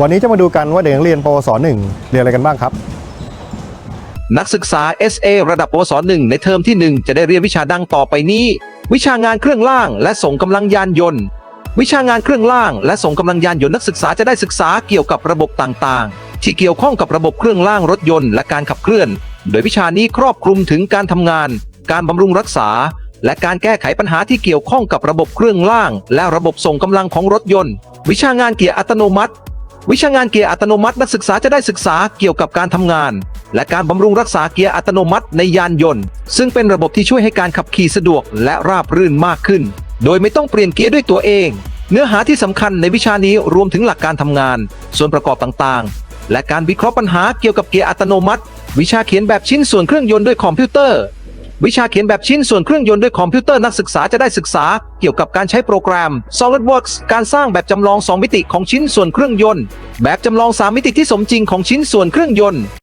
วันนี้จะมาดูกันว่าเด็กนักเรียนปวสหนึ่งเรียนอะไรกันบ้างครับ นักศึกษา SA ระดับปวสหนึ่งในเทอมที่ 1 จะได้เรียนวิชาดังต่อไปนี้ วิชางานเครื่องล่างและส่งกำลังยานยนต์ วิชางานเครื่องล่างและส่งกำลังยานยนต์นักศึกษาจะได้ศึกษาเกี่ยวกับระบบต่างๆ ที่เกี่ยวข้องกับระบบเครื่องล่างรถยนต์และการขับเคลื่อน โดยวิชานี้ครอบคลุมถึงการทำงาน การบำรุงรักษา และการแก้ไขปัญหาที่เกี่ยวข้องกับระบบเครื่องล่าง และระบบส่งกำลังของรถยนต์ วิชางานเกียร์อัตโนมัติ วิชางานเกียร์อัตโนมัตินักศึกษาจะได้ศึกษาเกี่ยวกับการทำงาน และการบำรุงรักษาเกียร์อัตโนมัติในยานยนต์ ซึ่งเป็นระบบที่ช่วยให้การขับขี่สะดวกและราบรื่นมากขึ้น โดยไม่ต้องเปลี่ยนเกียร์ด้วยตัวเอง เนื้อหาที่สำคัญในวิชานี้รวมถึงหลักการทำงาน ส่วนประกอบต่างๆ และการวิเคราะห์ปัญหาเกี่ยวกับเกียร์อัตโนมัติ วิชาเขียนแบบชิ้นส่วนเครื่องยนต์ด้วยคอมพิวเตอร์ วิชาเขียนแบบชิ้นส่วนเครื่องยนต์ด้วยคอมพิวเตอร์นักศึกษาจะได้ศึกษาเกี่ยวกับการใช้โปรแกรม SolidWorks การสร้างแบบจำลอง 2 มิติของชิ้นส่วนเครื่องยนต์ แบบจำลอง 3 มิติที่สมจริงของชิ้นส่วนเครื่องยนต์